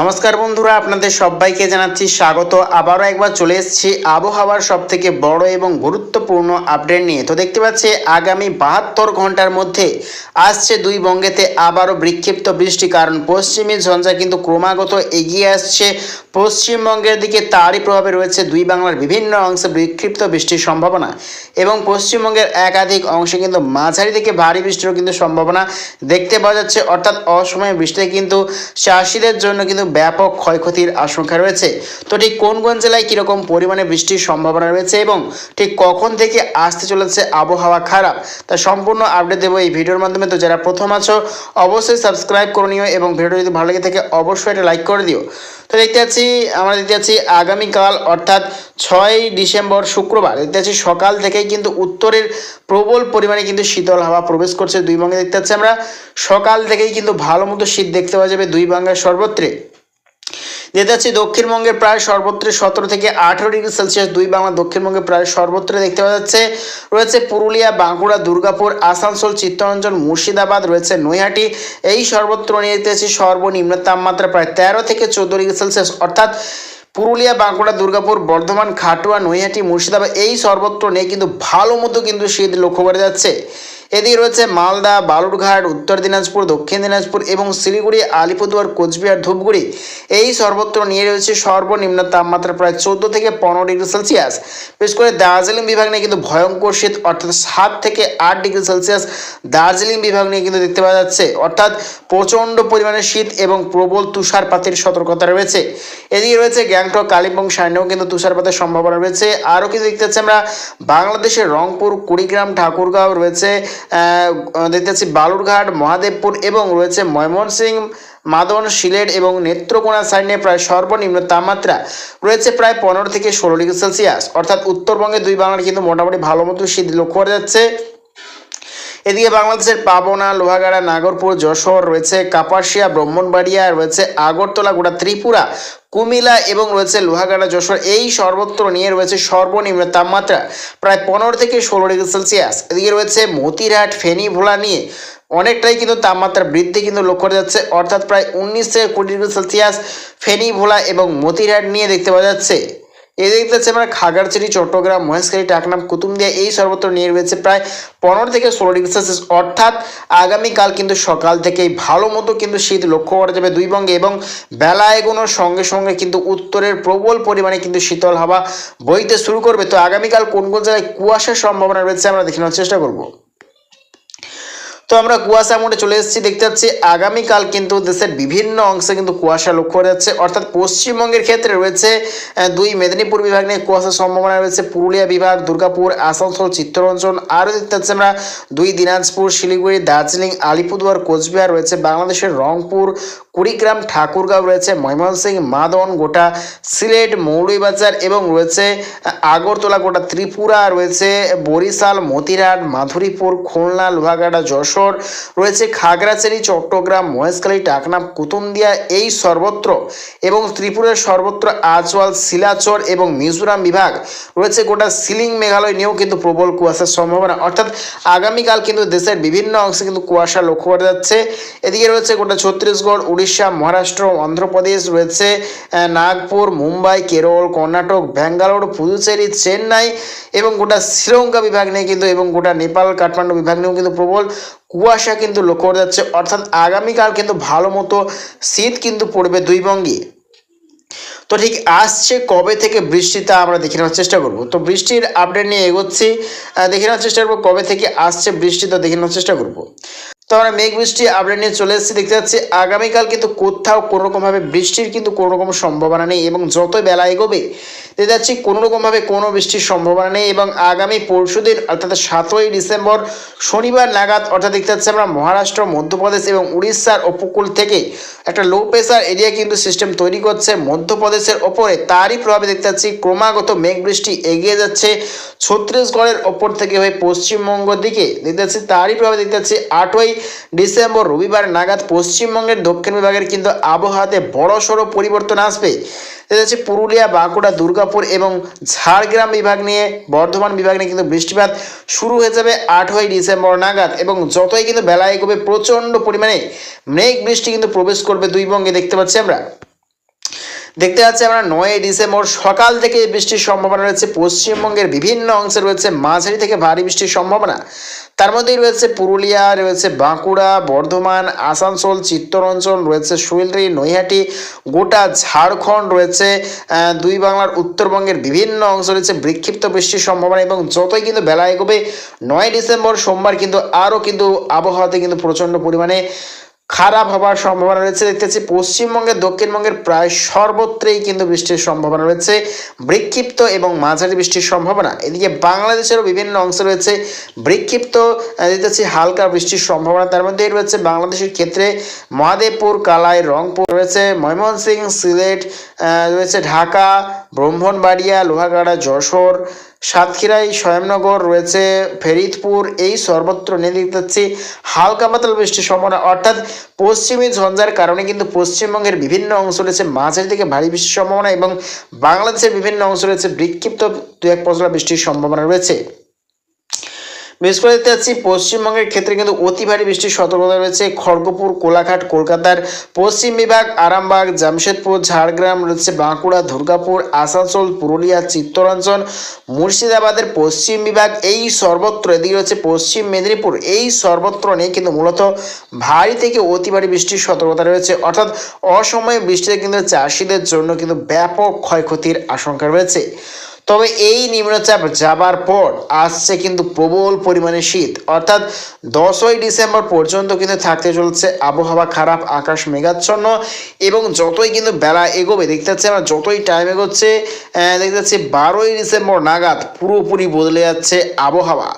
নমস্কার বন্ধুরা, আপনাদের সবাইকে জানাচ্ছি স্বাগত। আবারও একবার চলে এসেছি আবহাওয়ার সব থেকে বড় এবং গুরুত্বপূর্ণ আপডেট নিয়ে। তো দেখতে পাচ্ছি, আগামী বাহাত্তর ঘণ্টার মধ্যে আসছে দুই বঙ্গেতে আবারও বিক্ষিপ্ত বৃষ্টি। কারণ পশ্চিমী ঝঞ্ঝা কিন্তু ক্রমাগত এগিয়ে আসছে। পশ্চিমবঙ্গের দিকে তারই প্রভাবে রয়েছে দুই বাংলার বিভিন্ন অংশে বিক্ষিপ্ত বৃষ্টির সম্ভাবনা। এবং পশ্চিমবঙ্গের একাধিক অংশে কিন্তু মাঝারি থেকে ভারী বৃষ্টিরও কিন্তু সম্ভাবনা দেখতে পাওয়া যাচ্ছে। অর্থাৎ অসময়ে বৃষ্টিতে কিন্তু চাষিদের জন্য কিন্তু ব্যাপক ক্ষয়ক্ষতির আশঙ্কা রয়েছে। তো ঠিক কোন কোন জেলায় কীরকম পরিমাণে বৃষ্টির সম্ভাবনা রয়েছে এবং ঠিক কখন থেকে আসতে চলেছে আবহাওয়া খারাপ, তা সম্পূর্ণ আপডেট দেবো এই ভিডিওর মাধ্যমে। তো যারা প্রথম আছো, অবশ্যই সাবস্ক্রাইব করে নিও এবং ভিডিওটা যদি ভালো লাগে থাকে, অবশ্যই এটা লাইক করে দিও। তো দেখতে পাচ্ছি, আমরা দেখতে পাচ্ছি আগামীকাল অর্থাৎ ছয় ডিসেম্বর শুক্রবার, দেখতে পাচ্ছি সকাল থেকেই কিন্তু উত্তরের প্রবল পরিমাণে কিন্তু শীতল হাওয়া প্রবেশ করছে দুই বঙ্গে। দেখতে পাচ্ছি আমরা, সকাল থেকেই কিন্তু ভালো মতো শীত দেখতে পাওয়া যাবে দুই বাংলার সর্বত্রে। যেতে যাচ্ছি দক্ষিণবঙ্গের প্রায় সর্বত্র সতেরো থেকে আঠেরো ডিগ্রি সেলসিয়াস, দুই বাংলা দক্ষিণবঙ্গে প্রায় সর্বত্র দেখতে পাওয়া যাচ্ছে। রয়েছে পুরুলিয়া, বাঁকুড়া, দুর্গাপুর, আসানসোল, চিত্তরঞ্জন, মুর্শিদাবাদ, রয়েছে নৈহাটি। এই সর্বত্র নিয়ে যেতে যাচ্ছি সর্বনিম্ন তাপমাত্রা প্রায় তেরো থেকে চোদ্দ ডিগ্রি সেলসিয়াস। অর্থাৎ পুরুলিয়া, বাঁকুড়া, দুর্গাপুর, বর্ধমান, খাটুয়া, নৈহাটি, মুর্শিদাবাদ, এই সর্বত্র নিয়ে কিন্তু ভালো মতো কিন্তু শীত লক্ষ্য করা যাচ্ছে। এদিকে রয়েছে মালদা, বালুরঘাট, উত্তর দিনাজপুর, দক্ষিণ দিনাজপুর এবং শিলিগুড়ি, আলিপুরদুয়ার, কোচবিহার, ধূপগুড়ি। এই সর্বত্র নিয়ে রয়েছে সর্বনিম্ন তাপমাত্রা প্রায় চোদ্দ থেকে পনেরো ডিগ্রি সেলসিয়াস। বিশেষ করে দার্জিলিং বিভাগ নিয়ে কিন্তু ভয়ঙ্কর শীত, অর্থাৎ সাত থেকে আট ডিগ্রি সেলসিয়াস দার্জিলিং বিভাগ নিয়ে কিন্তু দেখতে পাওয়া যাচ্ছে। অর্থাৎ প্রচণ্ড পরিমাণে শীত এবং প্রবল তুষারপাতের সতর্কতা রয়েছে। এদিকে রয়েছে গ্যাংটক, কালিম্পং সাইনেও কিন্তু তুষারপাতের সম্ভাবনা রয়েছে। আরও কিন্তু দেখতে পাচ্ছি আমরা, বাংলাদেশের রংপুর, কুড়িগ্রাম, ঠাকুরগাঁও রয়েছে। দেখতে পাচ্ছি বালুরঘাট, মহাদেবপুর এবং রয়েছে ময়মনসিং মাদন, সিলেট এবং নেত্রকোনা সাইনে প্রায় সর্বনিম্ন তাপমাত্রা রয়েছে প্রায় পনেরো থেকে ষোলো ডিগ্রি সেলসিয়াস। অর্থাৎ উত্তরবঙ্গে দুই বাংলার কিন্তু মোটামুটি ভালো মতো শীত লক্ষ্য করা যাচ্ছে। এদিকে বাংলাদেশের পাবনা, লোহাগাড়া, নাগরপুর, যশোর রয়েছে কাপাসিয়া, ব্রাহ্মণবাড়িয়া, রয়েছে আগরতলা, গোটা ত্রিপুরা কুমিলা এবং রয়েছে লোহাগাড়া, যশোর। এই সর্বত্র নিয়ে রয়েছে সর্বনিম্ন তাপমাত্রা, প্রায় পনেরো থেকে ষোলো ডিগ্রি সেলসিয়াস। এদিকে রয়েছে মতিরহাট, ফেনী, ভোলা নিয়ে অনেকটাই কিন্তু তাপমাত্রা বৃদ্ধি কিন্তু লক্ষ্য করা যাচ্ছে, অর্থাৎ প্রায় উনিশ থেকে কুড়ি ডিগ্রি সেলসিয়াস ফেনী, ভোলা এবং মতিরহাট নিয়ে দেখতে পাওয়া যাচ্ছে। এই দেখতে আমরা খাগড়াছড়ি, চট্টগ্রাম, মহেশখালী, টাকনাম কুতুমদিয়া এই সর্বত্র নিয়ে রয়েছে প্রায় পনেরো থেকে ষোলো ডিগ্রি সেলসিয়াস। অর্থাৎ আগামীকাল কিন্তু সকাল থেকেই ভালো মতো কিন্তু শীত লক্ষ্য করা যাবে দুই বঙ্গে এবং বেলা এগোনোর সঙ্গে সঙ্গে কিন্তু উত্তরের প্রবল পরিমাণে কিন্তু শীতল হাওয়া বইতে শুরু করবে। তো আগামীকাল কোন কোন জায়গায় কুয়াশার সম্ভাবনা রয়েছে আমরা দেখে নেওয়ার চেষ্টা করব। তো আমরা কুয়াশা মোড়ে চলে এসেছি, দেখতে পাচ্ছি আগামীকাল কিন্তু দেশের বিভিন্ন অংশে কিন্তু কুয়াশা লক্ষ্য করা যাচ্ছে। অর্থাৎ পশ্চিমবঙ্গের ক্ষেত্রে রয়েছে দুই মেদিনীপুর বিভাগ নিয়ে কুয়াশার সম্ভাবনা রয়েছে। পুরুলিয়া বিভাগ, দুর্গাপুর, আসানসোল, চিত্তরঞ্জন, আরও দেখতে পাচ্ছি আমরা দুই দিনাজপুর, শিলিগুড়ি, দার্জিলিং, আলিপুরদুয়ার, কোচবিহার রয়েছে। বাংলাদেশের রংপুর কুড়িগ্রাম ঠাকুরগাঁও রয়েছে ময়মনসিংহ মাদন গোটা, সিলেট, মৌলভীবাজার এবং রয়েছে আগরতলা গোটা ত্রিপুরা, রয়েছে বরিশাল, মতিরাট, মাধুরীপুর, খুলনা, লোহাগাড়া, যশোর, রয়েছে খাগড়াছড়ি, চট্টগ্রাম, মহেশখালী, টাকনাম, কুতুমদিয়া, এই সর্বত্র এবং ত্রিপুরার সর্বত্র আজওয়াল, শিলাচর এবং মিজোরাম বিভাগ রয়েছে গোটা সিলিং মেঘালয় নিয়েও কিন্তু প্রবল কুয়াশার সম্ভাবনা। অর্থাৎ আগামীকাল কিন্তু দেশের বিভিন্ন অংশে কিন্তু কুয়াশা লক্ষ্য করা যাচ্ছে। এদিকে রয়েছে গোটা ছত্তিশগড় উড়িষ্যা, মহারাষ্ট্র, অন্ধ্রপ্রদেশ রয়েছে নাগপুর, মুম্বাই, কেরল, কর্ণাটক, ব্যাঙ্গালোর, পুদুচেরি, চেন্নাই এবং গোটা শ্রীলঙ্কা বিভাগ নিয়ে কিন্তু এবং গোটা নেপাল, কাঠমান্ডু বিভাগ নিয়েও কিন্তু প্রবল কুয়াশা কিন্তু লক্ষ্য করা যাচ্ছে। অর্থাৎ আগামীকাল কিন্তু ভালো মতো শীত কিন্তু পড়বে দুই বঙ্গে তো ঠিক আসছে কবে থেকে বৃষ্টি তা আমরা দেখে নেওয়ার চেষ্টা করব। তো বৃষ্টির আপডেট নিয়ে এগোচ্ছি। দেখে নেওয়ার চেষ্টা করব কবে থেকে আসছে বৃষ্টি, তা দেখে নেওয়ার চেষ্টা করব। তো আমরা মেঘ বৃষ্টি আপডেট নিয়ে চলে এসেছি, দেখতে পাচ্ছি আগামীকাল কিন্তু কোথাও কোনো রকমভাবে বৃষ্টির কিন্তু কোনোরকম সম্ভাবনা নেই এবং যতই বেলা এগোবে দেখতে যাচ্ছি কোনো রকমভাবে কোনো বৃষ্টির সম্ভাবনা নেই এবং আগামী পরশুদিন, অর্থাৎ সাতই ডিসেম্বর, শনিবার নাগাদ, অর্থাৎ দেখতে পাচ্ছি আমরা মহারাষ্ট্র, মধ্যপ্রদেশ এবং উড়িষ্যার উপকূল থেকে একটা লো প্রেসার এরিয়া কিন্তু সিস্টেম তৈরি করছে মধ্যপ্রদেশের ওপরে। তারই প্রভাবে দেখতে পাচ্ছি ক্রমাগত মেঘ বৃষ্টি এগিয়ে যাচ্ছে ছত্তিশগড়ের ওপর থেকে হয়ে পশ্চিমবঙ্গ দিকে। দেখতে পাচ্ছি তারই প্রভাবে দেখতে পাচ্ছি আটই ডিসেম্বর রবিবার নাগাদ পশ্চিমবঙ্গের দক্ষিণ বিভাগের কিন্তু আবহাওয়াতে বড় সড়ো পরিবর্তন আসবে। পুরুলিয়া, বাঁকুড়া, দুর্গাপুর এবং ঝাড়গ্রাম বিভাগ নিয়ে, বর্ধমান বিভাগ নিয়ে কিন্তু বৃষ্টিপাত শুরু হয়ে যাবে আটই ডিসেম্বর নাগাদ এবং যতই কিন্তু বেলায় এগোবে, প্রচণ্ড পরিমাণে মেঘ বৃষ্টি কিন্তু প্রবেশ করবে দুই বঙ্গে, দেখতে পাচ্ছি আমরা। দেখতে পাচ্ছি আমরা নয় ডিসেম্বর সকাল থেকে বৃষ্টির সম্ভাবনা রয়েছে। পশ্চিমবঙ্গের বিভিন্ন অংশে রয়েছে মাঝারি থেকে ভারী বৃষ্টির সম্ভাবনা। তার মধ্যেই রয়েছে পুরুলিয়া, রয়েছে বাঁকুড়া, বর্ধমান, আসানসোল, চিত্তরঞ্জন, রয়েছে শৈলরি নৈহাটি, গোটা ঝাড়খণ্ড রয়েছে দুই বাংলার উত্তরবঙ্গের বিভিন্ন অংশ রয়েছে বিক্ষিপ্ত বৃষ্টির সম্ভাবনা এবং যতই কিন্তু বেলা এগোবে, নয় ডিসেম্বর সোমবার কিন্তু আরও কিন্তু আবহাওয়াতে কিন্তু প্রচণ্ড পরিমাণে খারাপ হওয়ার সম্ভাবনা রয়েছে। দেখতেছি পশ্চিমবঙ্গের, দক্ষিণবঙ্গের প্রায় সর্বত্রই কিন্তু বৃষ্টির সম্ভাবনা রয়েছে। বিক্ষিপ্ত এবং মাঝারি বৃষ্টির সম্ভাবনা। এদিকে বাংলাদেশেরও বিভিন্ন অংশে রয়েছে বিক্ষিপ্ত দেখতেছি হালকা বৃষ্টির সম্ভাবনা। তার মধ্যে রয়েছে বাংলাদেশের ক্ষেত্রে মহাদেবপুর, কালাই, রংপুর রয়েছে, ময়মনসিংহ, সিলেট রয়েছে ঢাকা, ব্রাহ্মণবাড়িয়া, লোহাগাড়া, যশোর সাতক্ষীরাই স্বয়ংনগর রয়েছে ফেরিদপুর। এই সর্বত্র নিয়ে দেখতে পাচ্ছি হালকা পাতলা বৃষ্টির সম্ভাবনা। অর্থাৎ পশ্চিমী ঝঞ্ঝার কারণে কিন্তু পশ্চিমবঙ্গের বিভিন্ন অংশ রয়েছে মাঝের দিকে ভারী বৃষ্টির সম্ভাবনা এবং বাংলাদেশের বিভিন্ন অংশ রয়েছে বিক্ষিপ্ত দু এক পশলা বৃষ্টির সম্ভাবনা রয়েছে। বিশেষ করে দেখতে পাচ্ছি পশ্চিমবঙ্গের ক্ষেত্রে কিন্তু অতি ভারী বৃষ্টির সতর্কতা রয়েছে। খড়গপুর, কোলাঘাট, কলকাতার পশ্চিম বিভাগ, আরামবাগ, জামশেদপুর, ঝাড়গ্রাম রয়েছে বাঁকুড়া, দুর্গাপুর, আসানসোল, পুরুলিয়া, চিত্তরঞ্জন, মুর্শিদাবাদের পশ্চিম বিভাগ, এই সর্বত্র এদিকে রয়েছে পশ্চিম মেদিনীপুর। এই সর্বত্র নেই কিন্তু মূলত ভারী থেকে অতি ভারী বৃষ্টির সতর্কতা রয়েছে। অর্থাৎ অসময়ে বৃষ্টিতে কিন্তু চাষিদের জন্য কিন্তু ব্যাপক ক্ষয়ক্ষতির আশঙ্কা রয়েছে। তবে এই নিম্নচাপ যাবার পর আসছে কিন্তু প্রবল পরিমাণে শীত। অর্থাৎ দশই ডিসেম্বর পর্যন্ত কিন্তু থাকতে চলছে আবহাওয়া খারাপ, আকাশ মেঘাচ্ছন্ন এবং যতই কিন্তু বেলা এগোবে, দেখতে পাচ্ছি আমরা যতই টাইম এগোচ্ছে দেখতে পাচ্ছি বারোই ডিসেম্বর নাগাদ পুরোপুরি বদলে যাচ্ছে আবহাওয়া।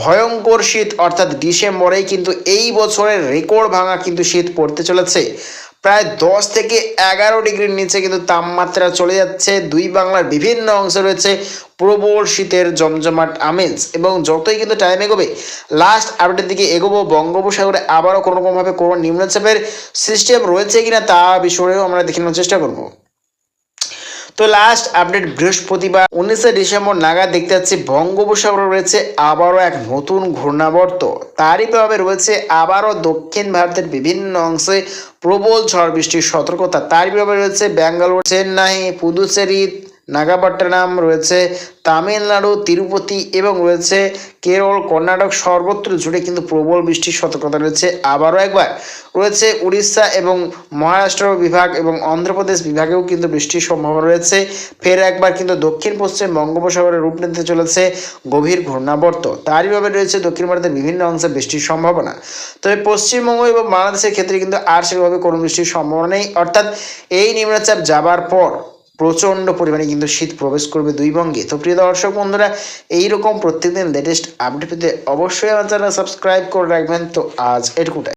ভয়ঙ্কর শীত, অর্থাৎ ডিসেম্বরেই কিন্তু এই বছরের রেকর্ড ভাঙা কিন্তু শীত পড়তে চলেছে। প্রায় দশ থেকে এগারো ডিগ্রির নিচে কিন্তু তাপমাত্রা চলে যাচ্ছে। দুই বাংলার বিভিন্ন অংশে রয়েছে প্রবল শীতের জমজমাট আমেজ এবং যতই কিন্তু টাইম এগোবে লাস্ট আপডেটের দিকে এগোবো বঙ্গোপসাগরে আবারও কোনো রকমভাবে কোনো নিম্নচাপের সিস্টেম রয়েছে কিনা তা বিষয়েও আমরা দেখে নেওয়ার চেষ্টা করব। তো লাস্ট আপডেট বৃহস্পতিবার উনিশে ডিসেম্বর নাগাদ দেখতে যাচ্ছি বঙ্গোপসাগরে রয়েছে আবারও এক নতুন ঘূর্ণাবর্ত। তারই প্রভাবে রয়েছে আবারও দক্ষিণ ভারতের বিভিন্ন অংশে প্রবল ঝড় বৃষ্টির সতর্কতা। তারই প্রভাবে রয়েছে ব্যাঙ্গালোর চেন্নাই, পুদুচেরি নাগাপট্টনম, রয়েছে তামিলনাড়ু, তিরুপতি এবং রয়েছে কেরল, কর্ণাটক, সর্বত্র জুড়ে কিন্তু প্রবল বৃষ্টির সতর্কতা রয়েছে। আবারও একবার রয়েছে উড়িষ্যা এবং মহারাষ্ট্র বিভাগ এবং অন্ধ্রপ্রদেশ বিভাগেও কিন্তু বৃষ্টির সম্ভাবনা রয়েছে। ফের একবার কিন্তু দক্ষিণ পশ্চিম বঙ্গোপসাগরে রূপ নিতে চলেছে গভীর ঘূর্ণাবর্ত। তারই ভাবে রয়েছে দক্ষিণ ভারতের বিভিন্ন অংশে বৃষ্টির সম্ভাবনা। তবে পশ্চিমবঙ্গ এবং বাংলাদেশের ক্ষেত্রে কিন্তু আর সেভাবে কোনো বৃষ্টির সম্ভাবনা নেই। অর্থাৎ এই নিম্নচাপ যাবার পর প্রচণ্ড পরিমাণে কিন্তু শীত প্রবেশ করবে দুই বঙ্গে। তো প্রিয় দর্শক বন্ধুরা, এইরকম প্রত্যেকদিন লেটেস্ট আপডেট পেতে অবশ্যই আমার চ্যানেল সাবস্ক্রাইব করে রাখবেন। তো আজ এটুকুটাই।